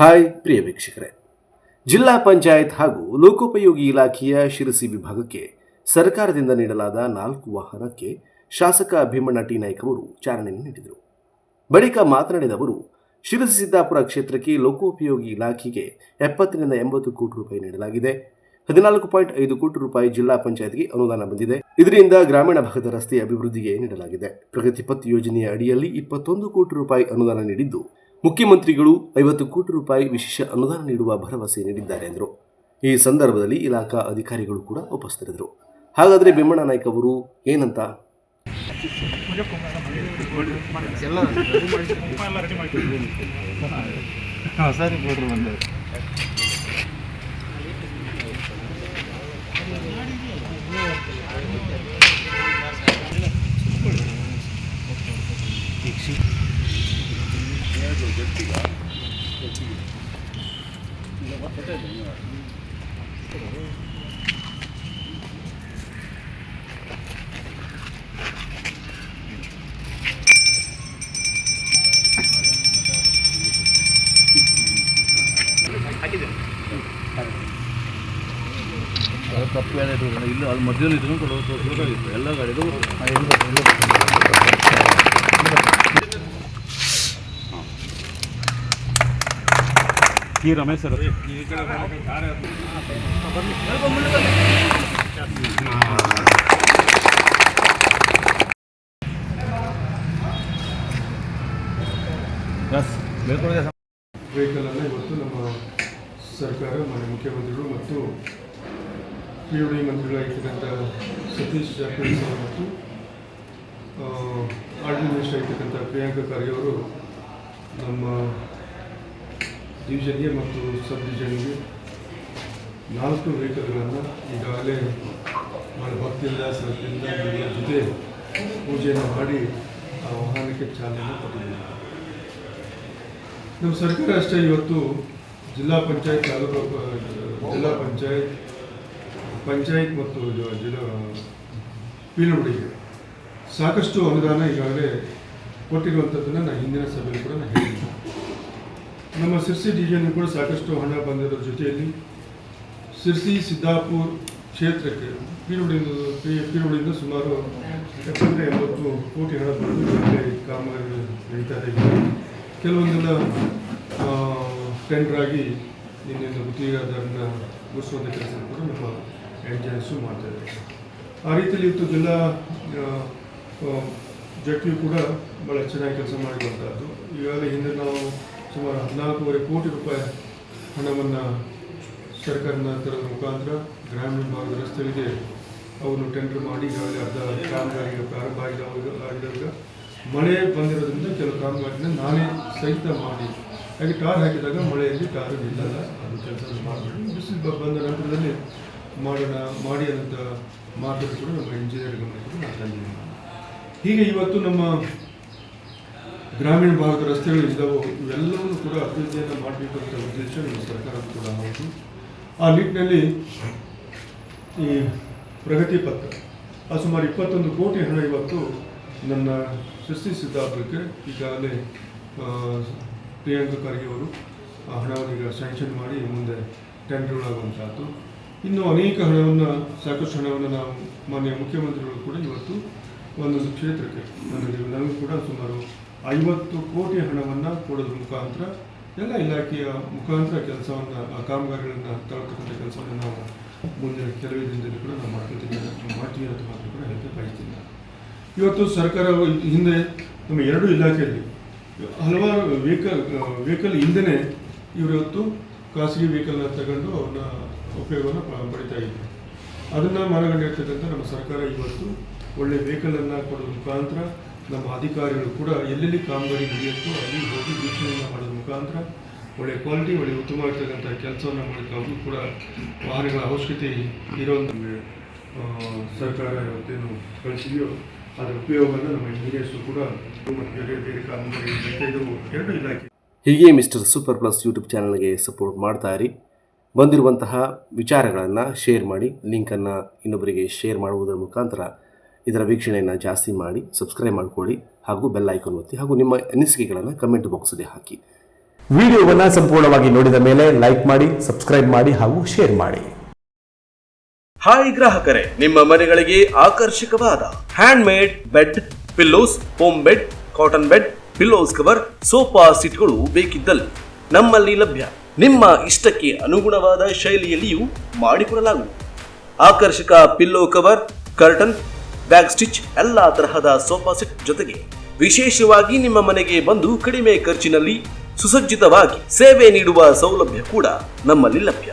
Hi ಪ್ರಿಯ ವೀಕ್ಷಕರೇ. ಜಿಲ್ಲಾ ಪಂಚಾಯತ್ ಹಾಗೂ ಲೋಕೋಪಯೋಗಿ ಇಲಾಖೆಯ ಶಿರಸಿ ವಿಭಾಗಕ್ಕೆ ಸರ್ಕಾರದಿಂದ ನೀಡಲಾದ ನಾಲ್ಕು ವಾಹನಕ್ಕೆ ಶಾಸಕ ಭೀಮಣ್ಣ ಟಿ. ನಾಯ್ಕ ಅವರು ಚಾಲನೆ ನೀಡಿದರು. ಬಳಿಕ ಮಾತನಾಡಿದ ಅವರು, ಶಿರಸಿ ಸಿದ್ದಾಪುರ ಕ್ಷೇತ್ರಕ್ಕೆ ಲೋಕೋಪಯೋಗಿ ಇಲಾಖೆಗೆ ಎಪ್ಪತ್ತರಿಂದ ಎಂಬತ್ತು ಕೋಟಿ ರೂಪಾಯಿ ನೀಡಲಾಗಿದೆ. ಹದಿನಾಲ್ಕು ಪಾಯಿಂಟ್ ಐದು ಕೋಟಿ ರೂಪಾಯಿ ಜಿಲ್ಲಾ ಪಂಚಾಯತ್ಗೆ ಅನುದಾನ ಬಂದಿದೆ. ಇದರಿಂದ ಗ್ರಾಮೀಣ ಭಾಗದ ರಸ್ತೆ ಅಭಿವೃದ್ಧಿಗೆ ನೀಡಲಾಗಿದೆ. ಪ್ರಗತಿ ಪಥ್ ಯೋಜನೆಯ ಅಡಿಯಲ್ಲಿ ಇಪ್ಪತ್ತೊಂದು ಕೋಟಿ ರೂಪಾಯಿ ಅನುದಾನ ನೀಡಿದ್ದು ಮುಖ್ಯಮಂತ್ರಿಗಳು ಐವತ್ತು ಕೋಟಿ ರೂಪಾಯಿ ವಿಶೇಷ ಅನುದಾನ ನೀಡುವ ಭರವಸೆ ನೀಡಿದ್ದಾರೆ ಎಂದರು. ಈ ಸಂದರ್ಭದಲ್ಲಿ ಇಲಾಖಾ ಅಧಿಕಾರಿಗಳು ಕೂಡ ಉಪಸ್ಥಿತರಿದ್ದರು. ಹಾಗಾದರೆ ಭೀಮಣ್ಣ ನಾಯ್ಕ ಅವರು ಏನಂತ? ಹಾಂ ಸರಿ ಬಿಡ್ರಿ ಬಂದೆ ಅದು ತಪ್ಪು ಏನಾಯ್ತು ಗೊತ್ತಾ? ಇಲ್ಲಿ ಅಲ್ಲಿ ಮಧ್ಯದಲ್ಲಿ ಇಟ್ಕೊಂಡು ಕೊಡೋ ತೋರಿಸ್ಬೇಕಾಗಿತ್ತು ಎಲ್ಲ ಗಾಡಿದು ಈ ರಮೇಶ್ ಸರ್. ವೆಹಿಕಲನ್ನು ಇವತ್ತು ನಮ್ಮ ಸರ್ಕಾರ ಮಾನ್ಯ ಮುಖ್ಯಮಂತ್ರಿಗಳು ಮತ್ತು ಪಿ ಯು ಡಿ ಮಂತ್ರಿಗಳಾಗಿರ್ತಕ್ಕಂಥ ಸತೀಶ್ ಜಾರಕಿಹೊಳಿ ಸರ್ ಮತ್ತು ಆರ್ ಡಿ ಮಿನಿಸ್ಟರ್ ಆಗಿರ್ತಕ್ಕಂಥ ಪ್ರಿಯಾಂಕಾ ಖರ್ಗೆ ಅವರು ನಮ್ಮ ಡಿವಿಷನ್ಗೆ ಮತ್ತು ಸಬ್ ನಾಲ್ಕು ವೆಹಿಕಲ್ಗಳನ್ನು ಈಗಾಗಲೇ ಭಾಳ ಭಕ್ತಿಯಿಂದ, ಶ್ರದ್ಧೆಯಿಂದ ಎಲ್ಲ ಜೊತೆ ಪೂಜೆಯನ್ನು ಮಾಡಿ ಆ ವಾಹನಕ್ಕೆ ಚಾಲನೆ ಕೊಟ್ಟಿದ್ದೀವಿ ನಮ್ಮ ಸರ್ಕಾರ ಅಷ್ಟೇ ಇವತ್ತು ಜಿಲ್ಲಾ ಪಂಚಾಯತ್ ತಾಲೂಕು, ಜಿಲ್ಲಾ ಪಂಚಾಯತ್ ಪಂಚಾಯತ್ ಮತ್ತು ಜಿಲ್ಲಾ ಪೀಳುವಡಿಗೆ ಸಾಕಷ್ಟು ಅನುದಾನ ಈಗಾಗಲೇ ಕೊಟ್ಟಿರುವಂಥದ್ದನ್ನು ನಾನು ಹಿಂದಿನ ಸಭೆಯಲ್ಲಿ ಕೂಡ ನಾನು ಹೇಳಿದ್ದೆ. ನಮ್ಮ ಸಿರ್ಸಿ ಡಿವಿಷನ್ ಕೂಡ ಸಾಕಷ್ಟು ಹಣ ಬಂದಿರೋ ಜೊತೆಯಲ್ಲಿ ಸಿರ್ಸಿ ಸಿದ್ದಾಪುರ್ ಕ್ಷೇತ್ರಕ್ಕೆ ಪೀರುಡಿಯಿಂದ ಪೀರುಡಿಯಿಂದ ಸುಮಾರು ಎಪ್ಪತ್ತರಿಂದ ಎಂಬತ್ತು ಕೋಟಿ ಹಣ ಬಂದು ಕಾಮಗಾರಿ ನಡೀತಾ ಇದೆ. ಕೆಲವೊಂದೆಲ್ಲ ಟೆಂಡರ್ ಆಗಿ ನಿನ್ನೆ ಗುತ್ತಿಗೆದಾರನ್ನ ಮುಗಿಸುವಂಥ ಕೆಲಸ ಕೂಡ ನಮ್ಮ ಏಜೆನ್ಸು ಮಾಡ್ತಾ ಇದೆ ಆ ರೀತಿಯಲ್ಲಿ ಇವತ್ತು ಜಿಲ್ಲಾ ಜಟ್ಟಿಯು ಕೂಡ ಭಾಳ ಚೆನ್ನಾಗಿ ಕೆಲಸ ಮಾಡಿರುವಂಥದ್ದು ಈಗಾಗಲೇ ಹಿಂದೆ ನಾವು ಸುಮಾರು ಹದಿನಾಲ್ಕೂವರೆ ಕೋಟಿ ರೂಪಾಯಿ ಹಣವನ್ನು ಸರ್ಕಾರದ ತರದ ಮುಖಾಂತರ ಗ್ರಾಮೀಣ ಭಾಗದ ರಸ್ತೆಗಳಿಗೆ ಅವರು ಟೆಂಡರ್ ಮಾಡಿ ಈಗಾಗಲೇ ಅರ್ಧ ಕಾಮಗಾರಿಗೆ ಪ್ರಾರಂಭ ಆಗಿದಾಗ ಮಳೆ ಬಂದಿರೋದ್ರಿಂದ ಕೆಲವು ಕಾಮಗಾರಿನ ನಾನೇ ಸಹಿತ ಮಾಡಿ. ಹಾಗೆ ಟಾರ್ ಹಾಕಿದಾಗ ಮಳೆಯಲ್ಲಿ ಟಾರ್ ನಿಲ್ಲಲ್ಲ. ಅದು ಕೆಲಸ ಮಾಡಬೇಕು ಬಿಸಿಲು ಬಂದ ನಂತರದಲ್ಲಿ ಮಾಡೋಣ, ಮಾಡಿ ಅಂತ ಮಾತನ್ನು ಕೂಡ ನಮ್ಮ ಇಂಜಿನಿಯರ್ ಗಮನಕ್ಕೆ ಹೀಗೆ ಇವತ್ತು ನಮ್ಮ ಗ್ರಾಮೀಣ ಭಾಗದ ರಸ್ತೆಗಳು ಇದ್ದವು, ಇವೆಲ್ಲವನ್ನೂ ಕೂಡ ಅಭಿವೃದ್ಧಿಯನ್ನು ಮಾಡಬೇಕು ಅಂತ ಉದ್ದೇಶ ನಮ್ಮ ಸರ್ಕಾರ ಕೂಡ ಹೌದು ಆ ನಿಟ್ಟಿನಲ್ಲಿ ಈ ಪ್ರಗತಿ ಪತ್ರ, ಆ ಸುಮಾರು ಇಪ್ಪತ್ತೊಂದು ಕೋಟಿ ಹಣ ಇವತ್ತು ನನ್ನ ಸೃಷ್ಟಿ ಸಿದ್ದಾಪುರಕ್ಕೆ ಈಗಾಗಲೇ ಪ್ರಿಯಾಂಕ ಖರ್ಗೆ ಅವರು ಆ ಹಣವನ್ನು ಈಗ ಸ್ಯಾಂಕ್ಷನ್ ಮಾಡಿ ಮುಂದೆ ಟೆಂಡರ್ ಆಗುವಂಥದ್ದು ಇನ್ನು ಅನೇಕ ಹಣವನ್ನು, ಸಾಕಷ್ಟು ಹಣವನ್ನು ನಾವು ಮಾನ್ಯ ಮುಖ್ಯಮಂತ್ರಿಗಳು ಕೂಡ ಇವತ್ತು ಒಂದೊಂದು ಕ್ಷೇತ್ರಕ್ಕೆ ನನಗೆ ನನಗೂ ಕೂಡ ಸುಮಾರು ಐವತ್ತು ಕೋಟಿ ಹಣವನ್ನು ಕೊಡೋದ್ರ ಮುಖಾಂತರ ಎಲ್ಲ ಇಲಾಖೆಯ ಮುಖಾಂತರ ಕೆಲಸವನ್ನು, ಆ ಕಾಮಗಾರಿಗಳನ್ನು ತಗೊಳ್ತಕ್ಕಂಥ ಕೆಲಸವನ್ನು ನಾವು ಮುಂದಿನ ಕೆಲವೇ ದಿನದಲ್ಲಿ ಕೂಡ ನಾವು ಮಾಡ್ಕೊಳ್ತೀವಿ ಮಾಡ್ತೀವಿ ಅಂತ ಮಾತ್ರ ಕೂಡ ಹೇಳಕ್ಕೆ ಬಯಸ್ತೀನಿ ಇವತ್ತು ಸರ್ಕಾರ ಹಿಂದೆ ನಮ್ಮ ಎರಡು ಇಲಾಖೆಯಲ್ಲಿ ಹಲವಾರು ವೆಹಿಕಲ್ ವೆಹಿಕಲ್ ಹಿಂದೆನೇ ಇವರಿವತ್ತು ಖಾಸಗಿ ವೆಹಿಕಲ್ನ ತಗೊಂಡು ಅವ್ರನ್ನ ಉಪಯೋಗವನ್ನು ಪಡಿತಾ ಇದ್ದೆ ಅದನ್ನು ಮನಗಂಡಿರ್ತಕ್ಕಂಥ ನಮ್ಮ ಸರ್ಕಾರ ಇವತ್ತು ಒಳ್ಳೆ ವೆಹಿಕಲನ್ನು ಕೊಡೋದ್ರ ಮುಖಾಂತರ ನಮ್ಮ ಅಧಿಕಾರಿಗಳು ಕೂಡ ಎಲ್ಲೆಲ್ಲಿ ಕಾಮಗಾರಿ ನಡೆಯುತ್ತೋ ಅಲ್ಲಿ ಹೋಗಿ ವೀಕ್ಷಣೆಯನ್ನು ಮಾಡೋದ್ರ ಮುಖಾಂತರ ಒಳ್ಳೆ ಕ್ವಾಲಿಟಿ ಒಳ್ಳೆ ಉತ್ತಮವಾಗಿರ್ತಕ್ಕಂಥ ಕೆಲಸವನ್ನು ಮಾಡಲಿಕ್ಕೆ ಕೂಡ ವಾಹನಗಳ ಅವಶ್ಯಕತೆ ಇರೋ ಸರ್ಕಾರ ಇವತ್ತೇನು ಕಳಿಸಿದೆಯೋ ಅದರ ಉಪಯೋಗವನ್ನು ನಮ್ಮ ಇಂಜಿನಿಯರ್ಸು ಕೂಡ ಬೇರೆ ಬೇರೆ ಕಾಮಗಾರಿ ಎರಡು ಇಲಾಖೆ ಹೀಗೆ ಮಿಸ್ಟರ್ ಸೂಪರ್ ಪ್ಲಸ್ ಯೂಟ್ಯೂಬ್ ಚಾನಲ್ಗೆ ಸಪೋರ್ಟ್ ಮಾಡ್ತಾ ಇರಿ. ಬಂದಿರುವಂತಹ ವಿಚಾರಗಳನ್ನು ಶೇರ್ ಮಾಡಿ ಲಿಂಕನ್ನು ಇನ್ನೊಬ್ಬರಿಗೆ ಶೇರ್ ಮಾಡುವುದರ ಮುಖಾಂತರ ಇದರ ವೀಕ್ಷಣೆಯನ್ನು ಜಾಸ್ತಿ ಮಾಡಿ ಸಬ್ಸ್ಕ್ರೈಬ್ ಮಾಡಿಕೊಳ್ಳಿ ಹಾಗೂ ಬೆಲ್ ಐಕಾನ್ ಒತ್ತಿ ಹಾಗೂ ನಿಮ್ಮ ಅನಿಸಿಕೆಗಳನ್ನು ಕಮೆಂಟ್ ಬಾಕ್ಸಲ್ಲಿ ಹಾಕಿ. ವಿಡಿಯೋವನ್ನು ಸಂಪೂರ್ಣವಾಗಿ ನೋಡಿದ ಮೇಲೆ ಲೈಕ್ ಮಾಡಿ ಸಬ್ಸ್ಕ್ರೈಬ್ ಮಾಡಿ ಹಾಗೂ ಶೇರ್ ಮಾಡಿ. ಹಾಯ್ ಗ್ರಾಹಕರೇ ನಿಮ್ಮ ಮನೆಗಳಿಗೆ ಆಕರ್ಷಕವಾದ hand made bed pillows home bed cotton bed pillows cover sofa ಸೀಟ್ಗಳು ಬೇಕಿದ್ದಲ್ಲಿ ನಮ್ಮಲ್ಲಿ ಲಭ್ಯ. ನಿಮ್ಮ ಇಷ್ಟಕ್ಕೆ ಅನುಗುಣವಾದ ಶೈಲಿಯಲ್ಲಿಯೂ ಮಾಡಿಕೊಡಲಾಗುವುದು. ಆಕರ್ಷಕ pillow cover curtain bag stitch, ಎಲ್ಲ ತರಹದ ಸೋಫಾ ಸೆಟ್ ಜೊತೆಗೆ ವಿಶೇಷವಾಗಿ ನಿಮ್ಮ ಮನೆಗೆ ಬಂದು ಕಡಿಮೆ ಖರ್ಚಿನಲ್ಲಿ ಸುಸಜ್ಜಿತವಾಗಿ ಸೇವೆ ನೀಡುವ ಸೌಲಭ್ಯ ಕೂಡ ನಮ್ಮಲ್ಲಿ ಲಭ್ಯ.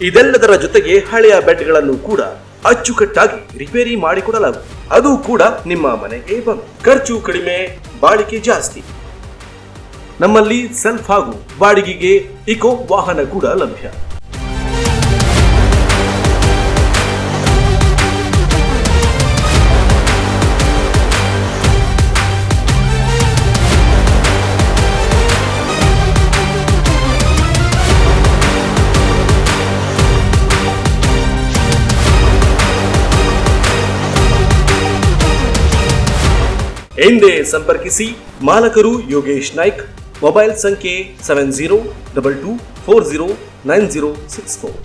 ಇದೆಲ್ಲದರ ಜೊತೆಗೆ ಹಳೆಯ ಬೆಡ್ಗಳನ್ನು ಕೂಡ ಅಚ್ಚುಕಟ್ಟಾಗಿ ರಿಪೇರಿ ಮಾಡಿಕೊಡಲಾಗುವುದು. ಅದು ಕೂಡ ನಿಮ್ಮ ಮನೆಗೆ ಬಂದು. ಖರ್ಚು ಕಡಿಮೆ, ಬಾಳಿಕೆ ಜಾಸ್ತಿ. ನಮ್ಮಲ್ಲಿ ಸೆಲ್ಫ್ ಹಾಗೂ ಬಾಡಿಗೆಗೆ ಇಕೋ ವಾಹನ ಕೂಡ ಲಭ್ಯ. ಎಂದೇ ಸಂಪರ್ಕಿಸಿ ಮಾಲಕರು ಯೋಗೇಶ್ ನಾಯ್ಕ್, ಮೊಬೈಲ್ ಸಂಖ್ಯೆ seven zero double two four zero nine zero six four.